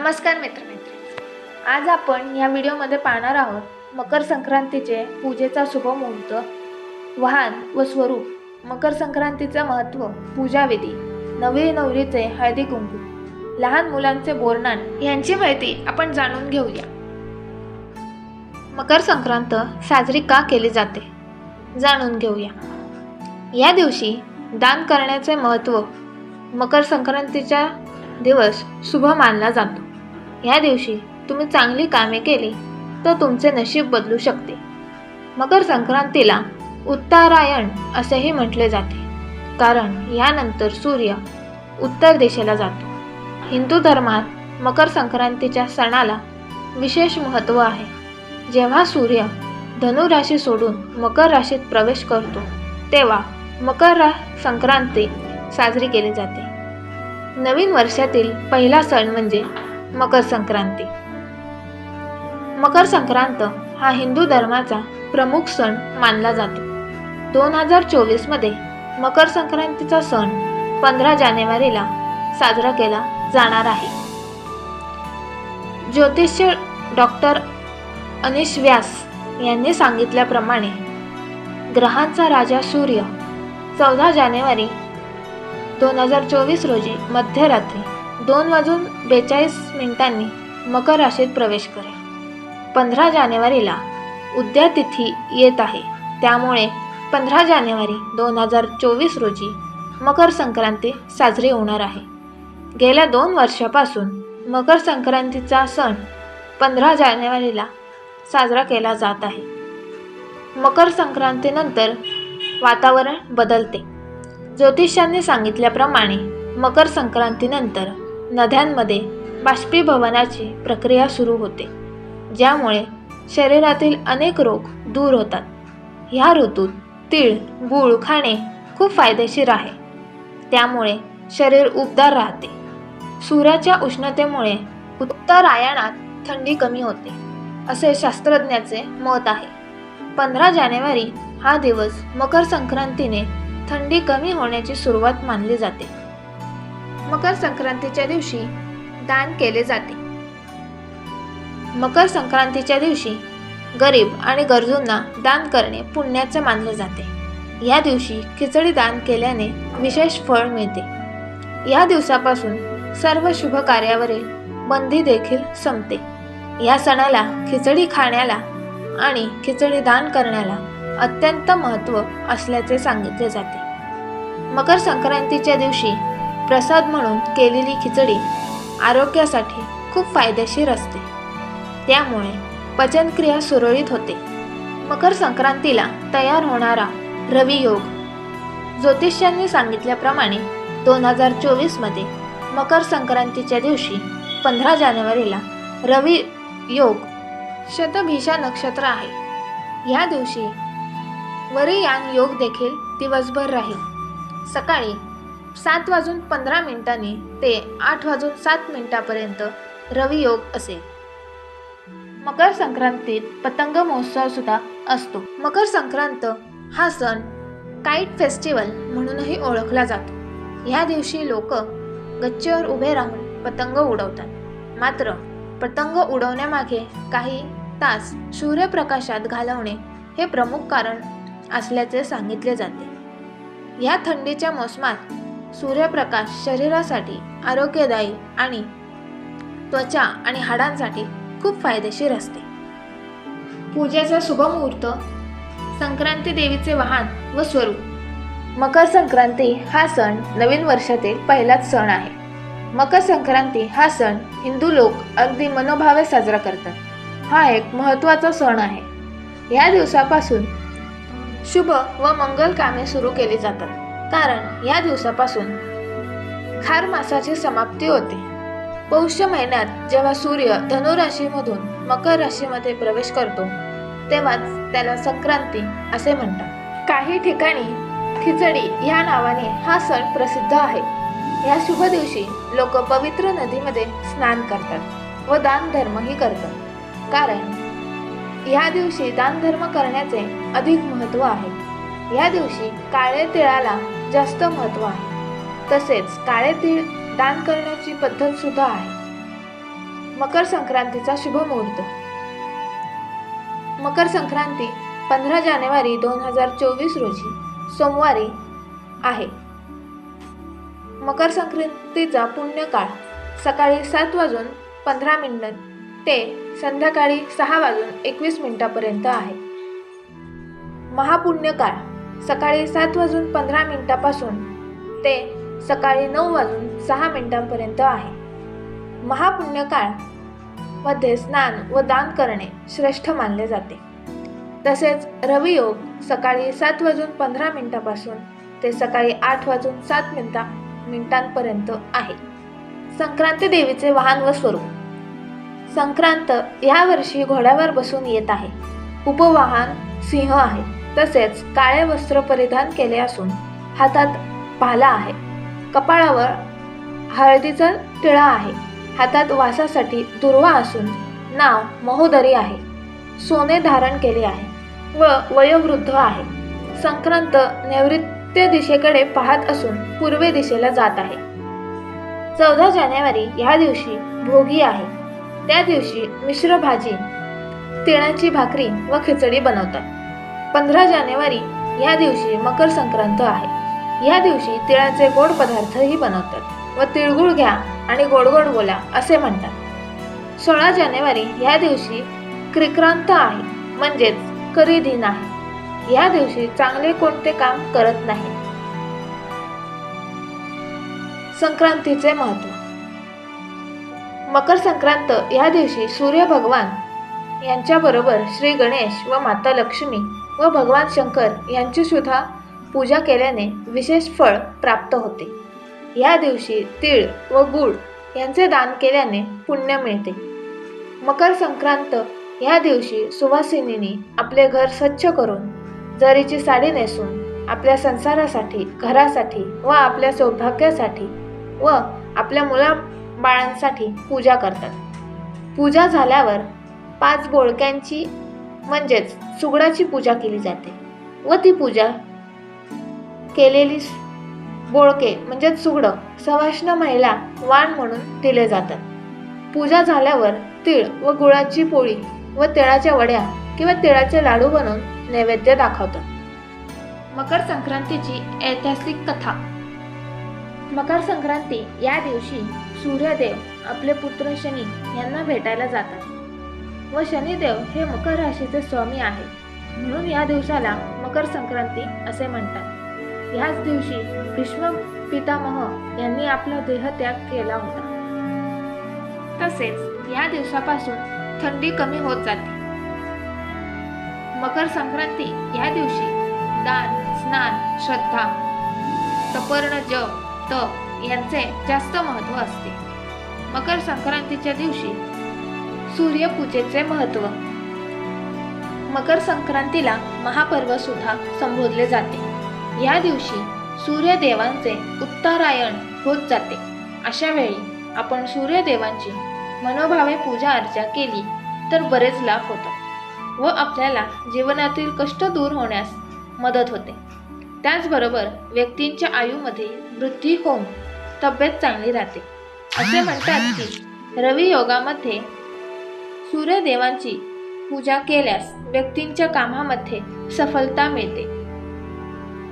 नमस्कार मित्रमैत्रिणी. आज आपण या व्हिडिओमध्ये पाहणार आहोत मकर संक्रांतीचे पूजेचा शुभ मुहूर्त वाहन व स्वरूप. मकर संक्रांतीचं महत्त्व पूजाविधी नवी नवरीचे हळदी कुंकू लहान मुलांचे बोरनान यांची माहिती आपण जाणून घेऊया. मकर संक्रांत साजरी का केली जाते? जाणून घेऊया. या दिवशी दान करण्याचे महत्त्व मकर संक्रांतीच्या दिवस शुभ मानला जातो. ह्या दिवशी तुम्ही चांगली कामे केली तर तुमचे नशीब बदलू शकते. मकर संक्रांतीला उत्तरायण असेही म्हटले जाते. कारण यानंतर सूर्य उत्तर दिशेला जातो. हिंदू धर्मात मकर संक्रांतीच्या सणाला विशेष महत्त्व आहे. जेव्हा सूर्य धनु राशी सोडून मकर राशीत प्रवेश करतो तेव्हा मकर रा संक्रांती साजरी केली जाते. नवीन वर्षातील पहिला सण म्हणजे मकर संक्रांती. मकर संक्रांत हा हिंदू धर्माचा प्रमुख सण मानला जातो. दोन हजार चोवीसमध्ये मकर संक्रांतीचा सण पंधरा जानेवारीला साजरा केला जाणार आहे. ज्योतिष्य डॉक्टर अनिश व्यास यांनी सांगितल्याप्रमाणे ग्रहांचा राजा सूर्य चौदा जानेवारी दोन हजार चोवीस रोजी मध्यरात्री दोन वाजून बेचाळीस मिनिटांनी मकर राशीत प्रवेश करेल. पंधरा जानेवारीला उद्या तिथी येत आहे. त्यामुळे पंधरा जानेवारी दोन हजार चोवीस रोजी मकर संक्रांती साजरी होणार आहे. गेल्या दोन वर्षापासून मकर संक्रांतीचा सण पंधरा जानेवारीला साजरा केला जात आहे. मकर संक्रांतीनंतर वातावरण बदलते. ज्योतिषांनी सांगितल्याप्रमाणे मकर संक्रांतीनंतर नद्यांमध्ये बाष्पीभवनाची प्रक्रिया सुरू होते ज्यामुळे शरीरातील अनेक रोग दूर होतात. ह्या ऋतूत तीळ गूळ खाणे खूप फायदेशीर आहे. त्यामुळे शरीर उबदार राहते. सूर्याच्या उष्णतेमुळे उत्तरायणात थंडी कमी होते असे शास्त्रज्ञाचे मत आहे. पंधरा जानेवारी हा दिवस मकर संक्रांतीने थंडी कमी होण्याची सुरुवात मानली जाते. मकर संक्रांतीच्या दिवशी दान केले जाते. मकर संक्रांतीच्या दिवशी गरीब आणि गरजूंना दान करणे पुण्याचे मानले जाते. या दिवशी खिचडी दान केल्याने विशेष फळ मिळते. या दिवसापासून सर्व शुभ कार्यावरील बंदी देखील संपते. या सणाला खिचडी खाण्याला आणि खिचडी दान करण्याला अत्यंत महत्त्व असल्याचे सांगितले जाते. मकर संक्रांतीच्या दिवशी प्रसाद म्हणून केलेली खिचडी आरोग्यासाठी खूप फायदेशीर असते. त्यामुळे पचनक्रिया सुरळीत होते. मकर संक्रांतीला तयार होणारा रवियोग ज्योतिष्यांनी सांगितल्याप्रमाणे दोन हजार चोवीसमध्ये मकर संक्रांतीच्या दिवशी पंधरा जानेवारीला रवी योग शतभिषा नक्षत्र आहे. या दिवशी वरियान योग देखील दिवसभर राहील. सकाळी सात वाजून पंधरा मिनिटांनी ते आठ वाजून सात मिनिटापर्यंत रवियोग असेल मकर संक्रांतीत पतंग महोत्सव सुद्धा असतो. मकर संक्रांत हा सण काईट फेस्टिवल म्हणूनही ओळखला जातो. ह्या दिवशी लोक गच्चीवर उभे राहून पतंग उडवतात. मात्र पतंग उडवण्यामागे काही तास सूर्यप्रकाशात घालवणे हे प्रमुख कारण असल्याचे सांगितले जाते. या थंडीच्या मोसमात सूर्यप्रकाश शरीरासाठी आरोग्यदायी आणि त्वचा आणि हाडांसाठी खूप फायदेशीर असते. पूजेचा शुभ मुहूर्त संक्रांती देवीचे वाहन व स्वरूप. मकर संक्रांती हा सण नवीन वर्षातील पहिलाच सण आहे. मकर संक्रांती हा सण हिंदू लोक अगदी मनोभावे साजरा करतात. हा एक महत्त्वाचा सण आहे. या दिवसापासून शुभ व मंगल कामे सुरू केली जातात. कारण या दिवसापासून खार मासाची समाप्ती होते. पौष महिन्यात जेव्हा सूर्य धनुराशीमधून मकर राशीमध्ये प्रवेश करतो तेव्हाच त्याला संक्रांती असे म्हणतात. काही ठिकाणी खिचडी ह्या नावाने हा सण प्रसिद्ध आहे. या शुभ दिवशी लोक पवित्र नदीमध्ये स्नान करतात व दानधर्मही करतात. कारण या दिवशी दानधर्म करण्याचे अधिक महत्त्व आहे. या दिवशी काळे तिळाला जास्त महत्त्व आहे. तसेच काळे तीळ दान करण्याची पद्धत सुद्धा आहे. मकर संक्रांतीचा शुभ मुहूर्त. मकर संक्रांती पंधरा जानेवारी दोन हजार चोवीस रोजी सोमवारी आहे. मकर संक्रांतीचा पुण्यकाळ सकाळी सात वाजून पंधरा मिनिट ते संध्याकाळी सहा वाजून एकवीस मिनिटापर्यंत आहे. महापुण्यकाळ सकाळी सात वाजून पंधरा मिनिटापासून ते सकाळी नऊ वाजून सहा मिनिटांपर्यंत आहे. महापुण्यकाळमध्ये स्नान व दान करणे श्रेष्ठ मानले जाते. तसेच रवियोग सकाळी सात वाजून पंधरा मिनिटापासून ते सकाळी आठ वाजून सात मिनिटा मिनिटांपर्यंत आहे. संक्रांती देवीचे वाहन व स्वरूप. संक्रांत यावर्षी घोड्यावर बसून येत आहे. उपवाहन सिंह आहे. तसेच काळे वस्त्र परिधान केले असून हातात भाला आहे. कपाळावर हळदीचा टिळा आहे. हातात वासासाठी दुर्वा असून नाव महोदरी आहे. सोने धारण केले आहे व वयोवृद्ध आहे. संक्रांत नैऋत्य दिशेकडे पाहत असून पूर्वे दिशेला जात आहे. चौदा जानेवारी ह्या दिवशी भोगी आहे. त्या दिवशी मिश्र भाजी तिळाची भाकरी व खिचडी बनवतात. पंधरा जानेवारी या दिवशी मकर संक्रांत आहे. या दिवशी तिळाचे गोड पदार्थही बनवतात व तिळगुळ घ्या आणि गोड गोड बोला असे म्हणतात. सोळा जानेवारी या दिवशी क्रिक्रांत आहे म्हणजेच करी दिन आहे. या दिवशी चांगले कोणते काम करत नाही? संक्रांतीचे महत्त्व. मकर संक्रांत या दिवशी सूर्य भगवान यांच्याबरोबर श्री गणेश व माता लक्ष्मी व भगवान शंकर यांची सुद्धा पूजा केल्याने विशेष फळ प्राप्त होते. या दिवशी तीळ व गूळ यांचे दान केल्याने पुण्य मिळते. मकर संक्रांत या दिवशी सुवासिनीने आपले घर स्वच्छ करून जरीची साडी नेसून आपल्या संसारासाठी घरासाठी व आपल्या सौभाग्यासाठी व आपल्या मुला बाळांसाठी पूजा करतात. पूजा झाल्यावर पाच बोळक्यांची म्हणजेच सुगडाची पूजा केली जाते. व ती पूजा केलेली बोळके म्हणजेच सुगडं सवाष्ण महिला वाण म्हणून दिले जातात. पूजा झाल्यावर तीळ व गुळाची पोळी व तिळाच्या वड्या किंवा तिळाचे लाडू बनवून नैवेद्य दाखवतात. मकर संक्रांतीची ऐतिहासिक कथा. मकर संक्रांती या दिवशी सूर्यदेव आपले पुत्र शनी यांना भेटायला जातात. व शनिदेव हे मकर राशीचे स्वामी आहेत. म्हणून या दिवसाला मकर संक्रांती असे म्हणतात. ह्याच दिवशी भीष्म पितामह यांनी आपला देहत्याग केला होता. तसेच या दिवसापासून थंडी कमी होत जाते. मकर संक्रांती या दिवशी दान स्नान श्रद्धा तपर्ण जप तप यांचे जास्त महत्त्व असते. मकर संक्रांतीच्या दिवशी सूर्यपूजेचे महत्त्व मकर संक्रांतीला महापर्व सुद्धा संबोधले जाते. या दिवशी सूर्यदेवांचे उत्तरायण होत जाते. अशा वेळी आपण सूर्यदेवांची मनोभावे पूजा अर्चा केली तर बरेच लाभ होतात व आपल्याला जीवनातील कष्ट दूर होण्यास मदत होते. त्याचबरोबर व्यक्तींच्या आयुमध्ये वृद्धी होऊन तब्येत चांगली राहते. असे म्हणतात की रवियोगामध्ये सूर्यदेवांची पूजा केल्यास व्यक्तींच्या कामामध्ये सफलता मिळते.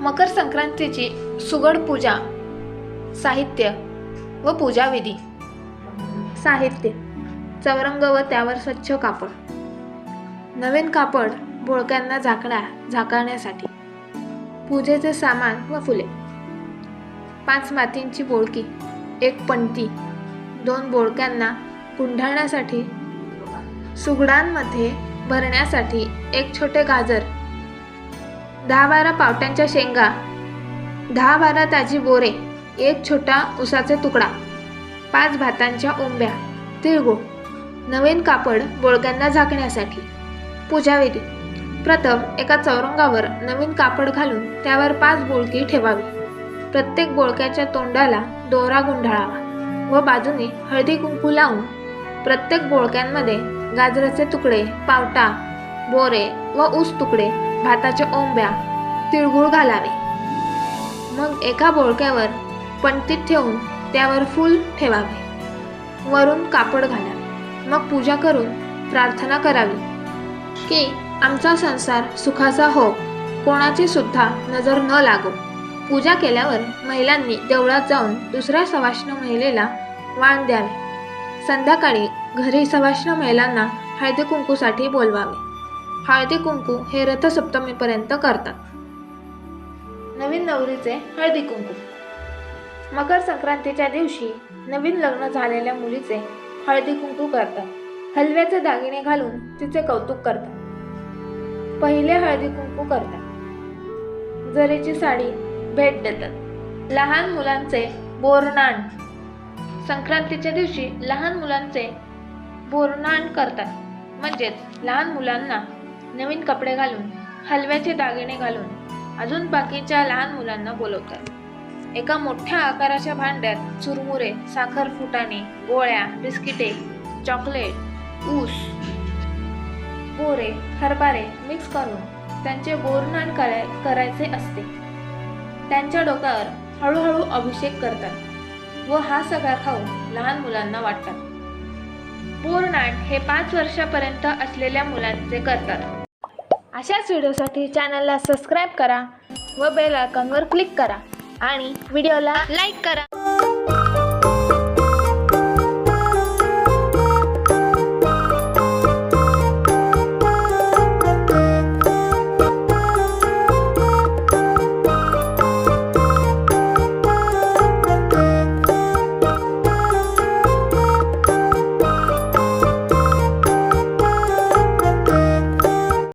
मकर संक्रांतीची सुगड पूजा साहित्य व पूजाविधी. साहित्य चौरंग व त्यावर स्वच्छ कापड. नवीन कापड बोळक्यांना झाकण्या झाकण्यासाठी. पूजेचे सामान व फुले. पाच मातींची बोळकी एक पणती दोन बोळक्यांना गुंढाळण्यासाठी सुगडांमध्ये भरण्यासाठी एक छोटे गाजर. दहा बारा पावट्यांच्या शेंगा. दहा बारा ताजी बोरे. एक छोटा उसाचा तुकडा. पाच भातांच्या ओंब्या. तिळगुळ. नवीन कापड बोळक्यांना झाकण्यासाठी. पूजाविधी प्रथम एका चौरंगावर नवीन कापड घालून त्यावर पाच बोळकी ठेवावी. प्रत्येक बोळक्याच्या तोंडाला दोरा गुंढाळावा व बाजूने हळदी कुंकू लावून प्रत्येक बोळक्यांमध्ये गाजराचे तुकडे पावटा बोरे व ऊस तुकडे भाताच्या ओंब्या तिळगुळ घालावे. मग एका बोळक्यावर पणतीत ठेवून त्यावर फूल ठेवावे. वरून कापड घालावे. मग पूजा करून प्रार्थना करावी. की आमचा संसार सुखाचा हो कोणाची सुद्धा नजर न लागो. पूजा केल्यावर महिलांनी देवळात जाऊन दुसऱ्या सवाष्ण महिलेला वाण द्यावे. संध्याकाळी घरी सवाष्ण महिलांना हळदी कुंकूसाठी बोलवावे. हळदी कुंकू हे रथसप्तमीपर्यंत करतात. नवीन नवरीचे हळदी कुंकू. मकर संक्रांतीच्या दिवशी नवीन लग्न झालेल्या मुलीचे हळदी कुंकू करतात. हलव्याचे दागिने घालून तिचे कौतुक करतात. पहिले हळदी कुंकू करतात. जरीची साडी भेट देतात. लहान मुलांचे बोरनाण. संक्रांतीच्या दिवशी लहान मुलांचे बोरणाण करतात. म्हणजेच लहान मुलांना नवीन कपडे घालून हलव्याचे दागिने घालून अजून बाकीच्या लहान मुलांना बोलवतात. एका मोठ्या आकाराच्या भांड्यात चुरमुरे साखर फुटाणे गोळ्या बिस्किटे चॉकलेट ऊस बोरे हरभरे मिक्स करून त्यांचे बोरनाण कराय करायचे असते. त्यांच्या डोक्यावर हळूहळू अभिषेक करतात व हा सगळा खाऊन लहान मुलांना वाटतात. पूर्णांक हे पाच वर्षापर्यंत असलेल्या मुलांचे करतात. अशाच व्हिडिओसाठी चॅनलला सबस्क्राईब करा व बेल आयकॉनवर क्लिक करा आणि व्हिडिओला लाईक करा.